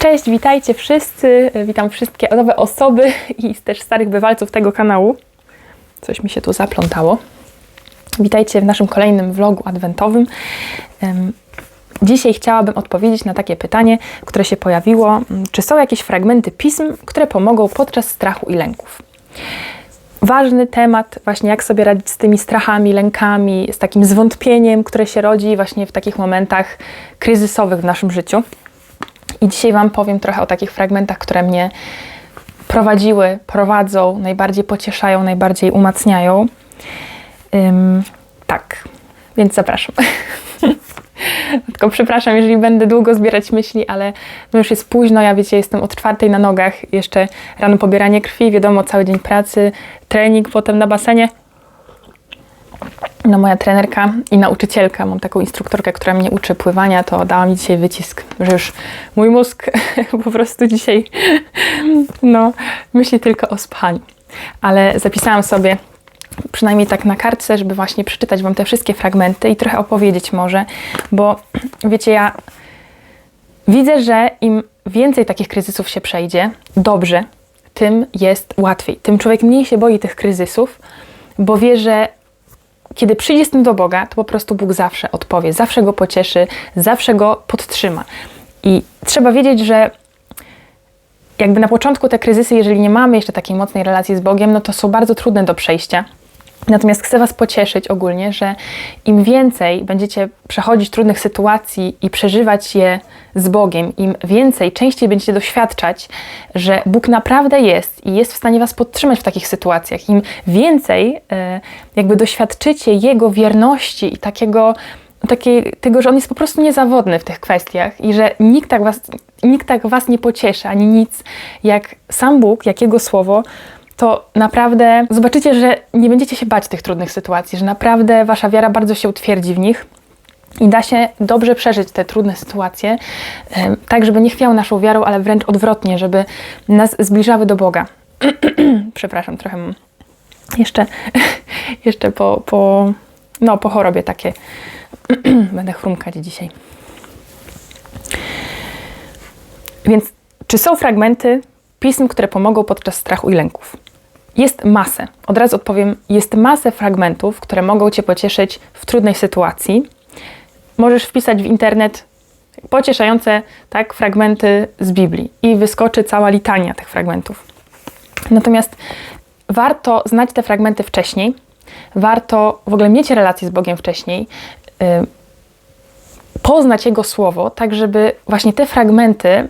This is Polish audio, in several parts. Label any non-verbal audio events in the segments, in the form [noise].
Cześć, witajcie wszyscy. Witam wszystkie nowe osoby i też starych bywalców tego kanału. Coś mi się tu zaplątało. Witajcie w naszym kolejnym vlogu adwentowym. Dzisiaj chciałabym odpowiedzieć na takie pytanie, które się pojawiło. Czy są jakieś fragmenty pism, które pomogą podczas strachu i lęków? ważny temat, właśnie jak sobie radzić z tymi strachami, lękami, z takim zwątpieniem, które się rodzi właśnie w takich momentach kryzysowych w naszym życiu. I dzisiaj Wam powiem trochę o takich fragmentach, które mnie prowadziły, prowadzą, najbardziej pocieszają, najbardziej umacniają. Tak, więc zapraszam. [laughs] Tylko przepraszam, jeżeli będę długo zbierać myśli, ale no już jest późno, ja wiecie, jestem od czwartej na nogach, jeszcze rano pobieranie krwi, wiadomo, cały dzień pracy, trening, potem na basenie. No moja trenerka i nauczycielka, mam taką instruktorkę, która mnie uczy pływania, to dała mi dzisiaj wycisk, że już mój mózg [laughs] po prostu dzisiaj [laughs] no, myśli tylko o spaniu. Ale zapisałam sobie przynajmniej tak na kartce, żeby właśnie przeczytać Wam te wszystkie fragmenty i trochę opowiedzieć może, bo [clears throat] wiecie, ja widzę, że im więcej takich kryzysów się przejdzie, dobrze, tym jest łatwiej. Tym człowiek mniej się boi tych kryzysów, bo wie, że kiedy przyjdzie z tym do Boga, to po prostu Bóg zawsze odpowie, zawsze go pocieszy, zawsze go podtrzyma. I trzeba wiedzieć, że jakby na początku te kryzysy, jeżeli nie mamy jeszcze takiej mocnej relacji z Bogiem, no to są bardzo trudne do przejścia. Natomiast chcę Was pocieszyć ogólnie, że im więcej będziecie przechodzić trudnych sytuacji i przeżywać je z Bogiem, im więcej, częściej będziecie doświadczać, że Bóg naprawdę jest i jest w stanie Was podtrzymać w takich sytuacjach, im więcej e, jakby doświadczycie Jego wierności i takiego, takiej, tego, że On jest po prostu niezawodny w tych kwestiach i że nikt tak Was, nikt tak was nie pocieszy, ani nic, jak sam Bóg, jak Jego Słowo, to naprawdę zobaczycie, że nie będziecie się bać tych trudnych sytuacji, że naprawdę wasza wiara bardzo się utwierdzi w nich i da się dobrze przeżyć te trudne sytuacje, tak żeby nie chwiały naszą wiarą, ale wręcz odwrotnie, żeby nas zbliżały do Boga. [clears throat] Przepraszam, trochę jeszcze, [laughs] jeszcze po, po, no, po chorobie takie. [clears throat] Będę chrumkać dzisiaj. Więc czy są fragmenty pism, które pomogą podczas strachu i lęków? Jest masę. Od razu odpowiem, jest masę fragmentów, które mogą Cię pocieszyć w trudnej sytuacji. Możesz wpisać w internet pocieszające tak, fragmenty z Biblii i wyskoczy cała litania tych fragmentów. Natomiast warto znać te fragmenty wcześniej, warto w ogóle mieć relację z Bogiem wcześniej, y, poznać Jego Słowo, tak żeby właśnie te fragmenty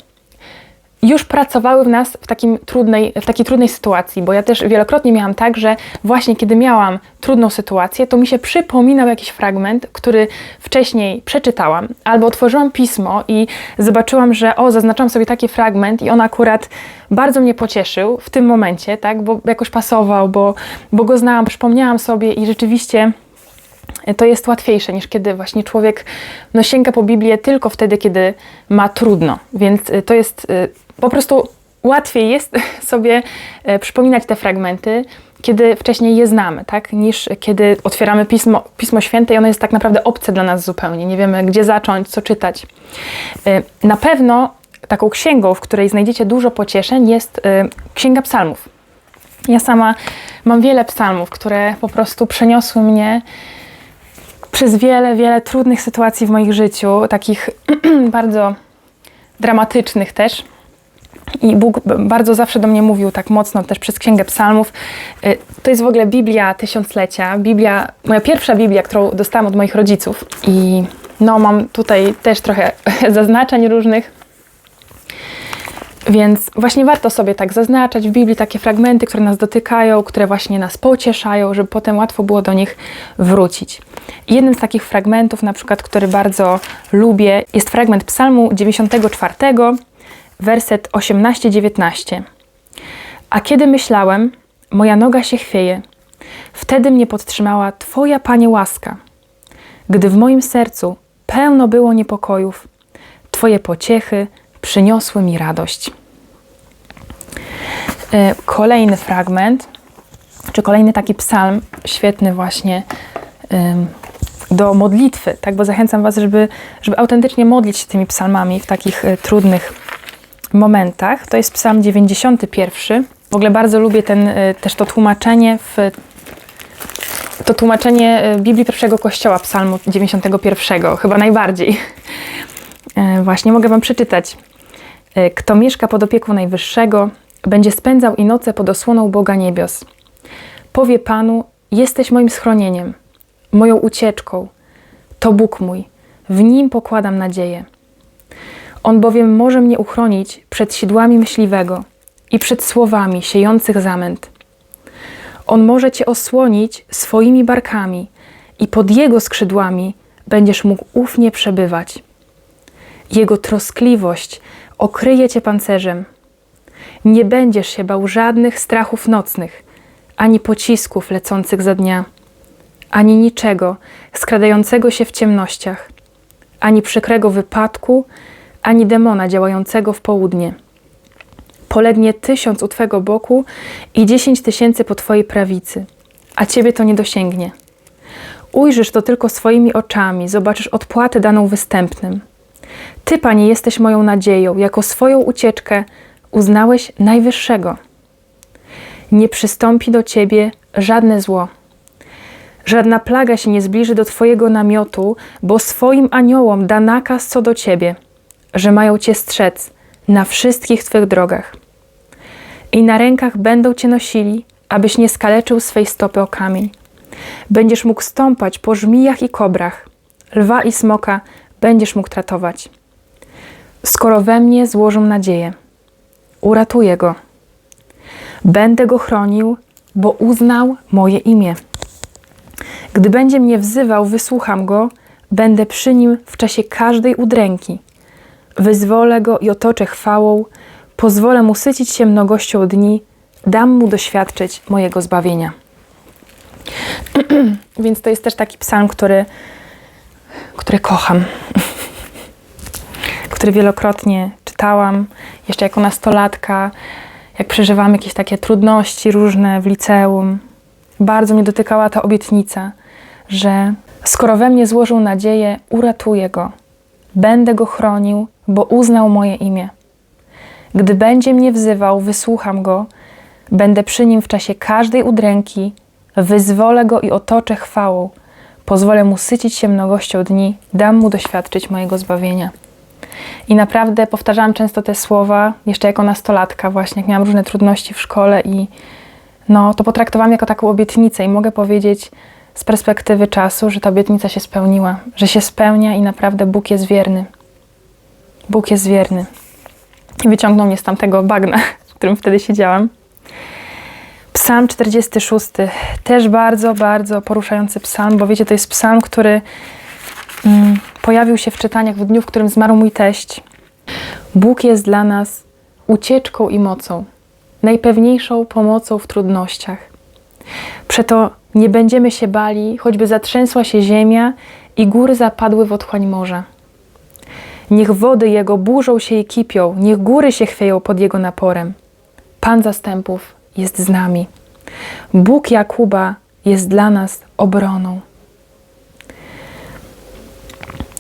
już pracowały w nas w, takim trudnej, w takiej trudnej sytuacji, bo ja też wielokrotnie miałam tak, że właśnie kiedy miałam trudną sytuację, to mi się przypominał jakiś fragment, który wcześniej przeczytałam, albo otworzyłam pismo i zobaczyłam, że o, zaznaczam sobie taki fragment i on akurat bardzo mnie pocieszył w tym momencie, tak, bo jakoś pasował, bo, bo go znałam, przypomniałam sobie i rzeczywiście to jest łatwiejsze niż kiedy właśnie człowiek no, sięga po Biblię tylko wtedy, kiedy ma trudno. Więc y, to jest y, po prostu łatwiej jest [laughs] sobie e, przypominać te fragmenty, kiedy wcześniej je znamy, tak? niż kiedy otwieramy Pismo, Pismo Święte i ono jest tak naprawdę obce dla nas zupełnie. Nie wiemy, gdzie zacząć, co czytać. E, Na pewno taką księgą, w której znajdziecie dużo pocieszeń, jest e, Księga Psalmów. Ja sama mam wiele psalmów, które po prostu przeniosły mnie przez wiele, wiele trudnych sytuacji w moich życiu, takich [clears throat] bardzo dramatycznych też. I Bóg bardzo zawsze do mnie mówił tak mocno, też przez Księgę Psalmów. Y, To jest w ogóle Biblia tysiąclecia. Biblia, moja pierwsza Biblia, którą dostałam od moich rodziców. I no, mam tutaj też trochę [laughs] zaznaczeń różnych. Więc właśnie warto sobie tak zaznaczać w Biblii takie fragmenty, które nas dotykają, które właśnie nas pocieszają, żeby potem łatwo było do nich wrócić. Jednym z takich fragmentów, na przykład, który bardzo lubię, jest fragment Psalmu 94, werset 18-19. A kiedy myślałem, moja noga się chwieje, wtedy mnie podtrzymała Twoja, Panie, łaska. Gdy w moim sercu pełno było niepokojów, Twoje pociechy przyniosły mi radość. E, Kolejny fragment, czy kolejny taki psalm, świetny właśnie do modlitwy, tak? Bo zachęcam Was, żeby, żeby autentycznie modlić się tymi psalmami w takich e, trudnych momentach. To jest Psalm 91. W ogóle bardzo lubię ten, y, też to tłumaczenie w to tłumaczenie y, Biblii pierwszego Kościoła, Psalmu 91, chyba najbardziej. E, Właśnie mogę Wam przeczytać. E, Kto mieszka pod opieką Najwyższego, będzie spędzał i noce pod osłoną Boga niebios. Powie Panu: Jesteś moim schronieniem, moją ucieczką. To Bóg mój, w nim pokładam nadzieję. On bowiem może mnie uchronić przed sidłami myśliwego i przed słowami siejących zamęt. On może cię osłonić swoimi barkami i pod jego skrzydłami będziesz mógł ufnie przebywać. Jego troskliwość okryje cię pancerzem. Nie będziesz się bał żadnych strachów nocnych, ani pocisków lecących za dnia, ani niczego skradającego się w ciemnościach, ani przykrego wypadku, ani demona działającego w południe. Polegnie tysiąc u twego boku i dziesięć tysięcy po twojej prawicy, a ciebie to nie dosięgnie. Ujrzysz to tylko swoimi oczami, zobaczysz odpłatę daną występnym. Ty, Panie, jesteś moją nadzieją, jako swoją ucieczkę uznałeś Najwyższego. Nie przystąpi do Ciebie żadne zło. Żadna plaga się nie zbliży do Twojego namiotu, bo swoim aniołom da nakaz co do Ciebie, że mają Cię strzec na wszystkich Twych drogach. I na rękach będą Cię nosili, abyś nie skaleczył swej stopy o kamień. Będziesz mógł stąpać po żmijach i kobrach, lwa i smoka będziesz mógł tratować. Skoro we mnie złożą nadzieję, uratuję go. Będę go chronił, bo uznał moje imię. Gdy będzie mnie wzywał, wysłucham go, będę przy nim w czasie każdej udręki. Wyzwolę go i otoczę chwałą, pozwolę mu sycić się mnogością dni, dam mu doświadczyć mojego zbawienia. [clears throat] Więc to jest też taki psalm, który, który kocham, [laughs] który wielokrotnie czytałam, jeszcze jako nastolatka, jak przeżywałam jakieś takie trudności różne w liceum. Bardzo mnie dotykała ta obietnica, że skoro we mnie złożył nadzieję, uratuję go, będę go chronił, bo uznał moje imię. Gdy będzie mnie wzywał, wysłucham go, będę przy nim w czasie każdej udręki, wyzwolę go i otoczę chwałą, pozwolę mu sycić się mnogością dni, dam mu doświadczyć mojego zbawienia. I naprawdę powtarzałam często te słowa, jeszcze jako nastolatka, właśnie jak miałam różne trudności w szkole i no, to potraktowałam jako taką obietnicę i mogę powiedzieć z perspektywy czasu, że ta obietnica się spełniła, że się spełnia i naprawdę Bóg jest wierny. Bóg jest wierny. I wyciągnął mnie z tamtego bagna, [laughs] w którym wtedy siedziałam. Psalm 46, też bardzo, bardzo poruszający psalm, bo wiecie, to jest psalm, który mm, pojawił się w czytaniach w dniu, w którym zmarł mój teść. Bóg jest dla nas ucieczką i mocą, najpewniejszą pomocą w trudnościach. Przeto nie będziemy się bali, choćby zatrzęsła się ziemia i góry zapadły w otchłań morza. Niech wody Jego burzą się i kipią, niech góry się chwieją pod Jego naporem. Pan zastępów jest z nami. Bóg Jakuba jest dla nas obroną.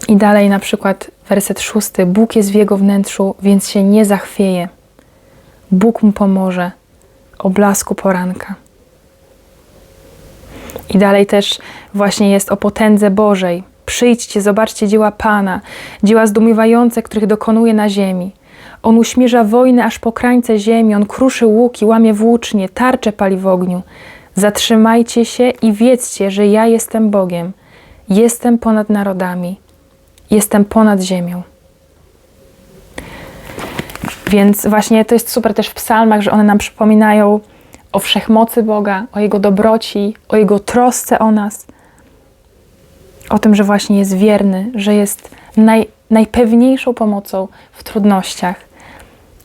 I dalej na przykład werset szósty. Bóg jest w jego wnętrzu, więc się nie zachwieje. Bóg mu pomoże o blasku poranka. I dalej też właśnie jest o potędze Bożej. Przyjdźcie, zobaczcie dzieła Pana, dzieła zdumiewające, których dokonuje na ziemi. On uśmierza wojnę aż po krańce ziemi, on kruszy łuki, łamie włócznie, tarcze pali w ogniu. Zatrzymajcie się i wiedzcie, że ja jestem Bogiem. Jestem ponad narodami. Jestem ponad ziemią. Więc właśnie to jest super też w psalmach, że one nam przypominają o wszechmocy Boga, o Jego dobroci, o Jego trosce o nas, o tym, że właśnie jest wierny, że jest naj, najpewniejszą pomocą w trudnościach.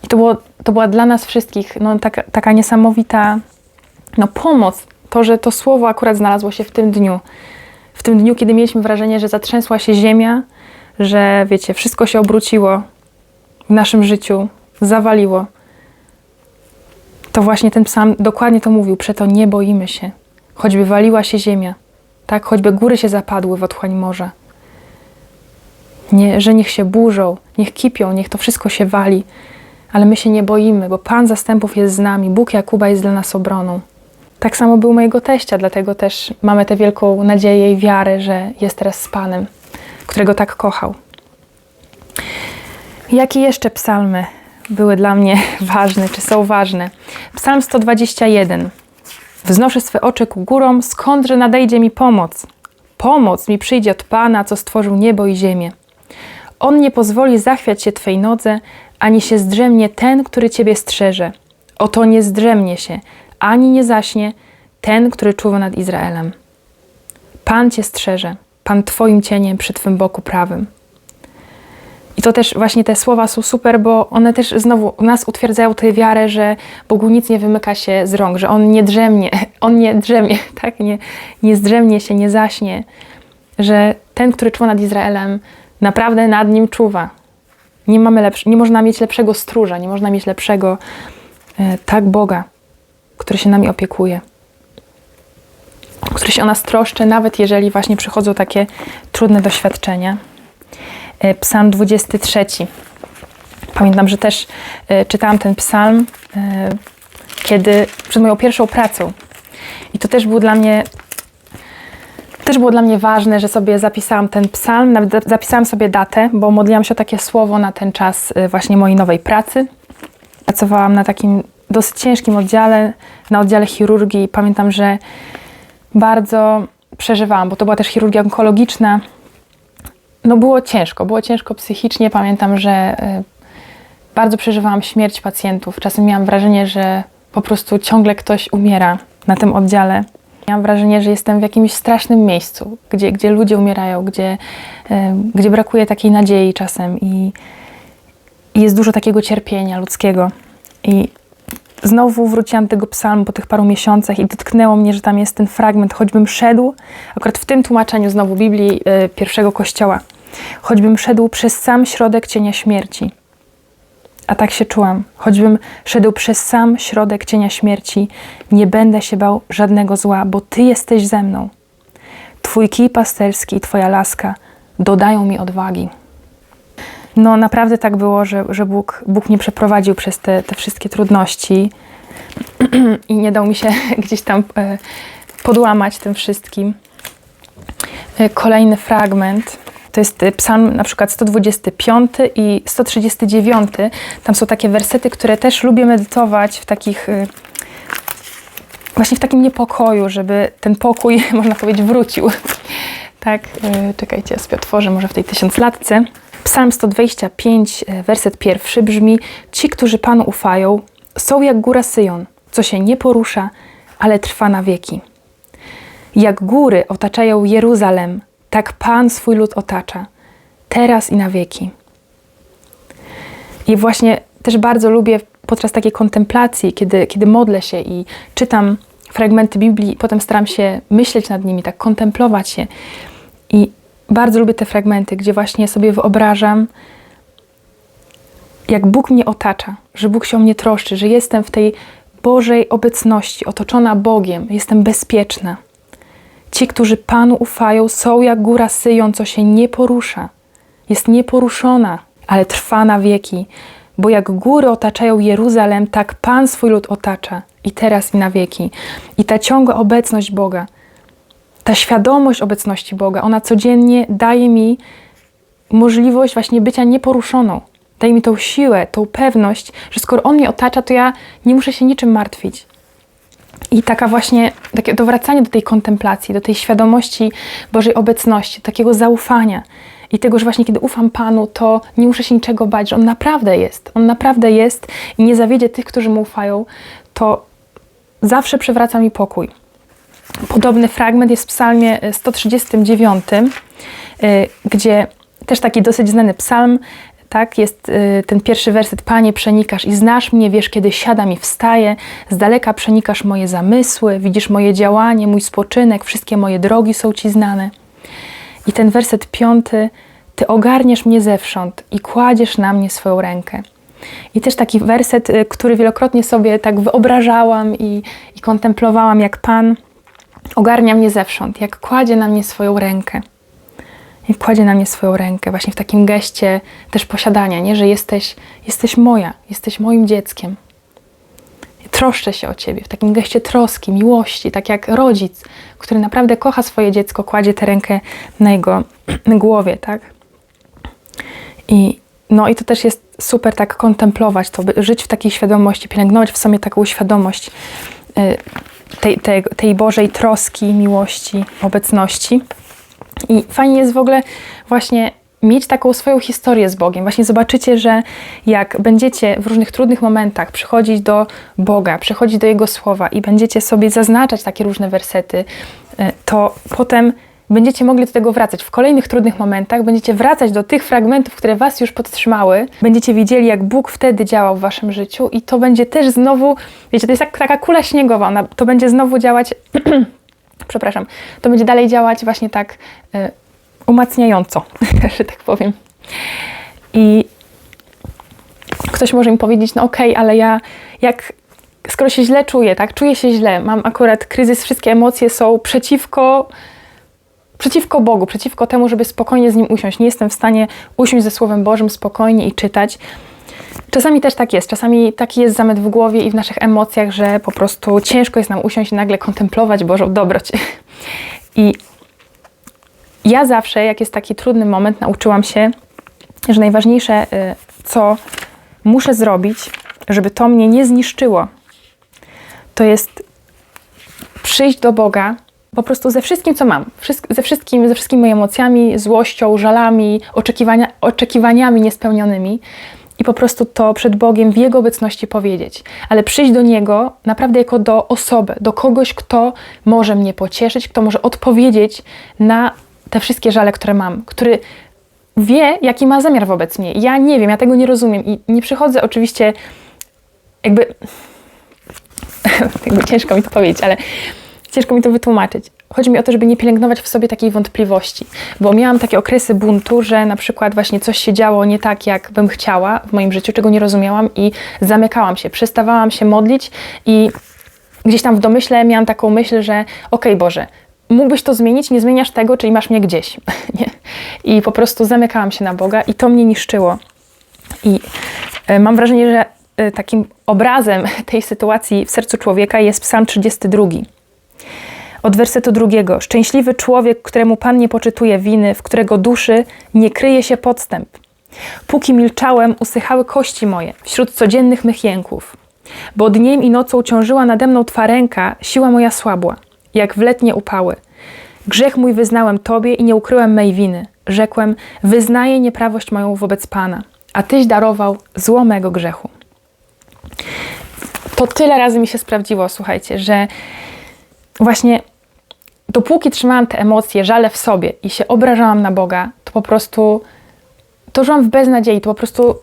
I to, było, to była dla nas wszystkich no, taka, taka niesamowita no, pomoc, to, że to słowo akurat znalazło się w tym dniu. W tym dniu, kiedy mieliśmy wrażenie, że zatrzęsła się ziemia, że wiecie, wszystko się obróciło w naszym życiu, zawaliło. To właśnie ten psalm dokładnie to mówił, przeto nie boimy się, choćby waliła się ziemia, tak, choćby góry się zapadły w otchłań morza. Nie, że niech się burzą, niech kipią, niech to wszystko się wali, ale my się nie boimy, bo Pan zastępów jest z nami, Bóg Jakuba jest dla nas obroną. Tak samo był mojego teścia, dlatego też mamy tę wielką nadzieję i wiarę, że jest teraz z Panem, którego tak kochał. Jakie jeszcze psalmy były dla mnie [laughs] ważne, czy są ważne? Psalm 121. Wznoszę swe oczy ku górom, skądże nadejdzie mi pomoc? Pomoc mi przyjdzie od Pana, co stworzył niebo i ziemię. On nie pozwoli zachwiać się Twej nodze, ani się zdrzemnie ten, który Ciebie strzeże. Oto nie zdrzemnie się, ani nie zaśnie ten, który czuwa nad Izraelem. Pan Cię strzeże, Pan Twoim cieniem przy Twym boku prawym. I to też właśnie te słowa są super, bo one też znowu nas utwierdzają tę wiarę, że Bogu nic nie wymyka się z rąk, że On nie drzemnie, [laughs] On nie drzemie, [laughs] tak? Nie, nie zdrzemnie się, nie zaśnie, że ten, który czuwa nad Izraelem, naprawdę nad nim czuwa. Nie, mamy lepsz- nie można mieć lepszego stróża, nie można mieć lepszego e, tak Boga, który się nami opiekuje, który się o nas troszczy, nawet jeżeli właśnie przychodzą takie trudne doświadczenia. E, Psalm 23. Pamiętam, że też e, czytałam ten psalm, e, kiedy przed moją pierwszą pracą. I to też było dla mnie też było dla mnie ważne, że sobie zapisałam ten psalm, nawet za- zapisałam sobie datę, bo modliłam się o takie słowo na ten czas właśnie mojej nowej pracy. Pracowałam na takim dosyć ciężkim oddziale, na oddziale chirurgii pamiętam, że bardzo przeżywałam, bo to była też chirurgia onkologiczna. No było ciężko, było ciężko psychicznie. Pamiętam, że y, bardzo przeżywałam śmierć pacjentów. Czasem miałam wrażenie, że po prostu ciągle ktoś umiera na tym oddziale. Miałam wrażenie, że jestem w jakimś strasznym miejscu, gdzie, gdzie ludzie umierają, gdzie, e, gdzie brakuje takiej nadziei czasem i, i jest dużo takiego cierpienia ludzkiego. I znowu wróciłam do tego psalmu po tych paru miesiącach i dotknęło mnie, że tam jest ten fragment, choćbym szedł, akurat w tym tłumaczeniu znowu Biblii e, pierwszego kościoła, choćbym szedł przez sam środek cienia śmierci. A tak się czułam. Choćbym szedł przez sam środek cienia śmierci, nie będę się bał żadnego zła, bo Ty jesteś ze mną. Twój kij pasterski i Twoja laska dodają mi odwagi. No naprawdę tak było, że, że Bóg, Bóg mnie przeprowadził przez te, te wszystkie trudności [clears throat] i nie dał mi się [laughs] gdzieś tam e, podłamać tym wszystkim. E, Kolejny fragment to jest e, psalm na przykład 125 i 139. Tam są takie wersety, które też lubię medytować w takich e, właśnie w takim niepokoju, żeby ten pokój, [laughs] można powiedzieć, wrócił. Tak, e, czekajcie, sobie otworzę może w tej tysiąclatce. Psalm 125, e, werset pierwszy brzmi: Ci, którzy Panu ufają, są jak góra Syjon, co się nie porusza, ale trwa na wieki. Jak góry otaczają Jeruzalem, tak Pan swój lud otacza, teraz i na wieki. I właśnie też bardzo lubię podczas takiej kontemplacji, kiedy, kiedy modlę się i czytam fragmenty Biblii, potem staram się myśleć nad nimi, tak kontemplować je. I bardzo lubię te fragmenty, gdzie właśnie sobie wyobrażam, jak Bóg mnie otacza, że Bóg się o mnie troszczy, że jestem w tej Bożej obecności, otoczona Bogiem, jestem bezpieczna. Ci, którzy Panu ufają, są jak góra Syjon, co się nie porusza. Jest nieporuszona, ale trwa na wieki. Bo jak góry otaczają Jeruzalem, tak Pan swój lud otacza i teraz i na wieki. I ta ciągła obecność Boga, ta świadomość obecności Boga, ona codziennie daje mi możliwość właśnie bycia nieporuszoną. Daje mi tą siłę, tą pewność, że skoro On mnie otacza, to ja nie muszę się niczym martwić. I taka właśnie, takie dowracanie do tej kontemplacji, do tej świadomości Bożej obecności, takiego zaufania i tego, że właśnie kiedy ufam Panu, to nie muszę się niczego bać, że On naprawdę jest. On naprawdę jest i nie zawiedzie tych, którzy Mu ufają, to zawsze przywraca mi pokój. Podobny fragment jest w psalmie 139, y, gdzie też taki dosyć znany psalm, tak, jest y, ten pierwszy werset, Panie przenikasz i znasz mnie, wiesz kiedy siadam i wstaję, z daleka przenikasz moje zamysły, widzisz moje działanie, mój spoczynek, wszystkie moje drogi są Ci znane. I ten werset piąty, Ty ogarniesz mnie zewsząd i kładziesz na mnie swoją rękę. I też taki werset, y, który wielokrotnie sobie tak wyobrażałam i, i kontemplowałam, jak Pan ogarnia mnie zewsząd, jak kładzie na mnie swoją rękę. I kładzie na mnie swoją rękę, właśnie w takim geście też posiadania, nie? że jesteś, jesteś moja, jesteś moim dzieckiem. Troszczę się o ciebie, w takim geście troski, miłości, tak jak rodzic, który naprawdę kocha swoje dziecko, kładzie tę rękę na jego [clears throat] głowie, tak? I, no i to też jest super tak kontemplować to, żyć w takiej świadomości, pielęgnować w sobie taką świadomość y, tej, tej, tej Bożej troski, miłości, obecności. I fajnie jest w ogóle właśnie mieć taką swoją historię z Bogiem. Właśnie zobaczycie, że jak będziecie w różnych trudnych momentach przychodzić do Boga, przychodzić do Jego słowa i będziecie sobie zaznaczać takie różne wersety, y, to potem będziecie mogli do tego wracać. W kolejnych trudnych momentach będziecie wracać do tych fragmentów, które Was już podtrzymały. Będziecie widzieli, jak Bóg wtedy działał w Waszym życiu i to będzie też znowu, wiecie, to jest jak taka kula śniegowa, ona, to będzie znowu działać, [clears throat] przepraszam, to będzie dalej działać właśnie tak y, umacniająco, [laughs] że tak powiem. I ktoś może mi powiedzieć, no okej, okay, ale ja jak skoro się źle czuję, tak, czuję się źle, mam akurat kryzys, wszystkie emocje są przeciwko przeciwko Bogu, przeciwko temu, żeby spokojnie z Nim usiąść. Nie jestem w stanie usiąść ze Słowem Bożym spokojnie i czytać. Czasami też tak jest. Czasami taki jest zamęt w głowie i w naszych emocjach, że po prostu ciężko jest nam usiąść i nagle kontemplować Bożą dobroć. [laughs] I ja zawsze, jak jest taki trudny moment, nauczyłam się, że najważniejsze, y, co muszę zrobić, żeby to mnie nie zniszczyło, to jest przyjść do Boga po prostu ze wszystkim, co mam, ze, wszystkim, ze wszystkimi moimi emocjami, złością, żalami, oczekiwania, oczekiwaniami niespełnionymi po prostu to przed Bogiem w Jego obecności powiedzieć. Ale przyjść do Niego naprawdę jako do osoby, do kogoś, kto może mnie pocieszyć, kto może odpowiedzieć na te wszystkie żale, które mam, który wie, jaki ma zamiar wobec mnie. Ja nie wiem, ja tego nie rozumiem i nie przychodzę oczywiście jakby, [laughs] ciężko mi to powiedzieć, ale ciężko mi to wytłumaczyć. Chodzi mi o to, żeby nie pielęgnować w sobie takiej wątpliwości, bo miałam takie okresy buntu, że na przykład właśnie coś się działo nie tak, jak bym chciała w moim życiu, czego nie rozumiałam i zamykałam się, przestawałam się modlić i gdzieś tam w domyśle miałam taką myśl, że okej okay, Boże, mógłbyś to zmienić, nie zmieniasz tego, czyli masz mnie gdzieś. [laughs] nie? I po prostu zamykałam się na Boga i to mnie niszczyło. I e, mam wrażenie, że e, takim obrazem tej sytuacji w sercu człowieka jest Psalm 32 od wersetu drugiego. Szczęśliwy człowiek, któremu Pan nie poczytuje winy, w którego duszy nie kryje się podstęp. Póki milczałem, usychały kości moje wśród codziennych mych jęków. Bo dniem i nocą ciążyła nade mną Twa ręka, siła moja słabła, jak w letnie upały. Grzech mój wyznałem Tobie i nie ukryłem mej winy. Rzekłem, wyznaję nieprawość moją wobec Pana, a Tyś darował zło mego grzechu. To tyle razy mi się sprawdziło, słuchajcie, że właśnie dopóki trzymałam te emocje, żale w sobie i się obrażałam na Boga, to po prostu to żyłam w beznadziei, to po prostu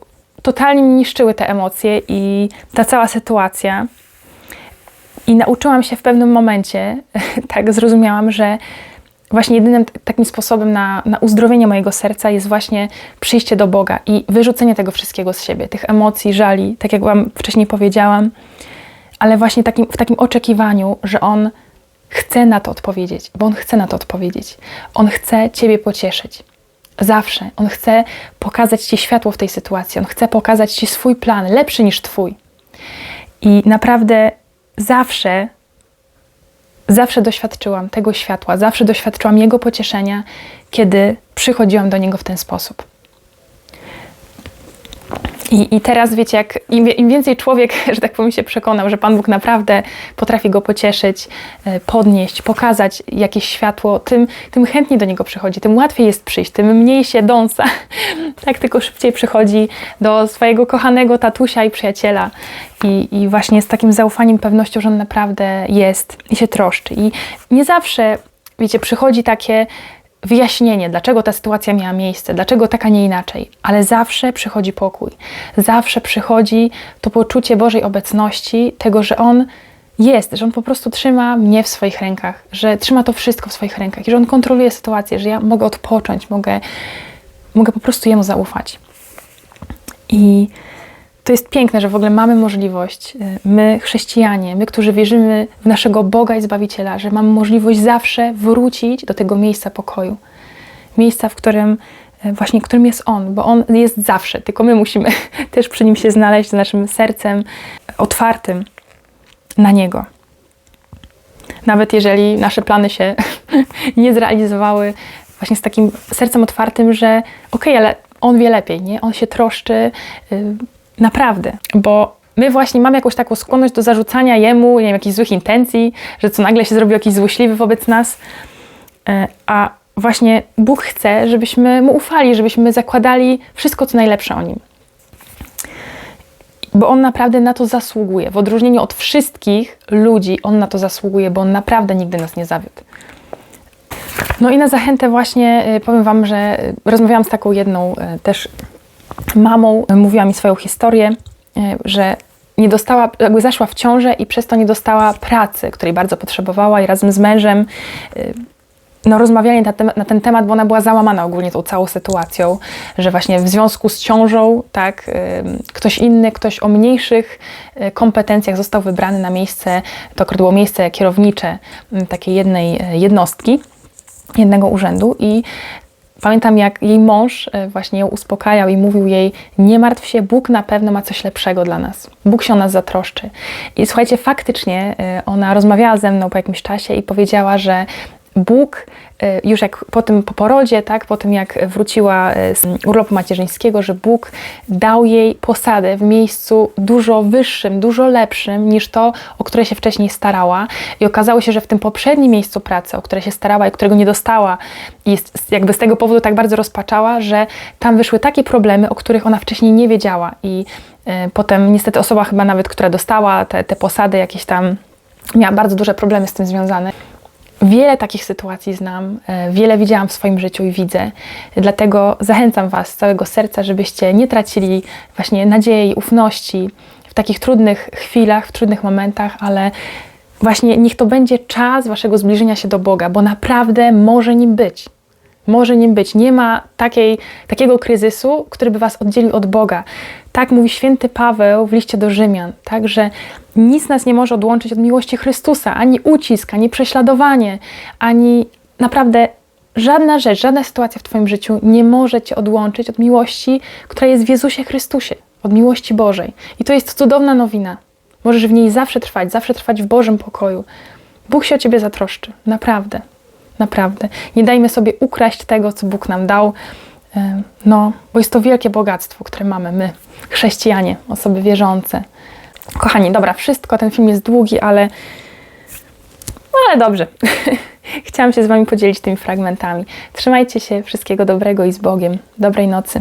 totalnie mnie niszczyły te emocje i ta cała sytuacja. I nauczyłam się w pewnym momencie, [laughs] tak zrozumiałam, że właśnie jedynym takim sposobem na, na uzdrowienie mojego serca jest właśnie przyjście do Boga i wyrzucenie tego wszystkiego z siebie, tych emocji, żali, tak jak Wam wcześniej powiedziałam, ale właśnie takim, w takim oczekiwaniu, że On chce na to odpowiedzieć, bo On chce na to odpowiedzieć. On chce Ciebie pocieszyć. Zawsze. On chce pokazać Ci światło w tej sytuacji. On chce pokazać Ci swój plan, lepszy niż Twój. I naprawdę zawsze, zawsze doświadczyłam tego światła, zawsze doświadczyłam Jego pocieszenia, kiedy przychodziłam do Niego w ten sposób. I, I teraz wiecie, jak im, im, więcej człowiek, [laughs] że tak powiem, się przekonał, że Pan Bóg naprawdę potrafi go pocieszyć, e, podnieść, pokazać jakieś światło, tym, tym chętniej do niego przychodzi, tym łatwiej jest przyjść, tym mniej się dąsa, [laughs] tak tylko szybciej przychodzi do swojego kochanego tatusia i przyjaciela. I, I właśnie z takim zaufaniem, pewnością, że on naprawdę jest i się troszczy. I nie zawsze, wiecie, przychodzi takie wyjaśnienie, dlaczego ta sytuacja miała miejsce, dlaczego tak, a nie inaczej, ale zawsze przychodzi pokój. Zawsze przychodzi to poczucie Bożej obecności, tego, że On jest, że On po prostu trzyma mnie w swoich rękach, że trzyma to wszystko w swoich rękach i że On kontroluje sytuację, że ja mogę odpocząć, mogę, mogę po prostu Jemu zaufać. I to jest piękne, że w ogóle mamy możliwość, y, my chrześcijanie, my, którzy wierzymy w naszego Boga i Zbawiciela, że mamy możliwość zawsze wrócić do tego miejsca pokoju. miejsca, w którym e, właśnie, którym jest On, bo On jest zawsze, tylko my musimy [laughs] też przy Nim się znaleźć z naszym sercem otwartym na Niego. Nawet jeżeli nasze plany się [laughs] nie zrealizowały, właśnie z takim sercem otwartym, że okej, ale On wie lepiej, nie? On się troszczy y, naprawdę, bo my właśnie mamy jakąś taką skłonność do zarzucania Jemu, nie wiem, jakichś złych intencji, że co nagle się zrobił jakiś złośliwy wobec nas, y, a właśnie Bóg chce, żebyśmy Mu ufali, żebyśmy zakładali wszystko, co najlepsze o Nim bo on naprawdę na to zasługuje. W odróżnieniu od wszystkich ludzi, on na to zasługuje, bo on naprawdę nigdy nas nie zawiódł. No i na zachętę właśnie y, powiem Wam, że y, rozmawiałam z taką jedną też mamą, y, mówiła mi swoją historię, y, że nie dostała, jakby zaszła w ciążę i przez to nie dostała pracy, której bardzo potrzebowała i razem z mężem y, no, rozmawiali na, tem- na ten temat, bo ona była załamana ogólnie tą całą sytuacją, że właśnie w związku z ciążą, tak, ktoś inny, ktoś o mniejszych kompetencjach został wybrany na miejsce, to było miejsce kierownicze takiej jednej jednostki, jednego urzędu i Pamiętam, jak jej mąż y, właśnie ją uspokajał i mówił jej: Nie martw się, Bóg na pewno ma coś lepszego dla nas. Bóg się o nas zatroszczy. I słuchajcie, faktycznie y, ona rozmawiała ze mną po jakimś czasie i powiedziała, że Bóg już jak po tym po porodzie, tak, po tym jak wróciła y, z urlopu macierzyńskiego, że Bóg dał jej posadę w miejscu dużo wyższym, dużo lepszym niż to, o które się wcześniej starała. I okazało się, że w tym poprzednim miejscu pracy, o które się starała i którego nie dostała, i jakby z tego powodu tak bardzo rozpaczała, że tam wyszły takie problemy, o których ona wcześniej nie wiedziała. I y, potem niestety osoba chyba nawet, która dostała te, te posady jakieś tam, miała bardzo duże problemy z tym związane. Wiele takich sytuacji znam, e, wiele widziałam w swoim życiu i widzę. Dlatego zachęcam Was z całego serca, żebyście nie tracili właśnie nadziei, ufności w takich trudnych chwilach, w trudnych momentach, ale właśnie niech to będzie czas Waszego zbliżenia się do Boga, bo naprawdę może nim być. Może nim być. Nie ma takiej, takiego kryzysu, który by Was oddzielił od Boga. Tak mówi święty Paweł w liście do Rzymian, tak, że nic nas nie może odłączyć od miłości Chrystusa, ani ucisk, ani prześladowanie, ani naprawdę żadna rzecz, żadna sytuacja w Twoim życiu nie może Cię odłączyć od miłości, która jest w Jezusie Chrystusie, od miłości Bożej. I to jest cudowna nowina. Możesz w niej zawsze trwać, zawsze trwać w Bożym pokoju. Bóg się o Ciebie zatroszczy, naprawdę. Naprawdę. Nie dajmy sobie ukraść tego, co Bóg nam dał. No, bo jest to wielkie bogactwo, które mamy my, chrześcijanie, osoby wierzące. Kochani, dobra, wszystko, ten film jest długi, ale. No ale dobrze. [laughs] Chciałam się z Wami podzielić tymi fragmentami. Trzymajcie się, wszystkiego dobrego i z Bogiem. Dobrej nocy.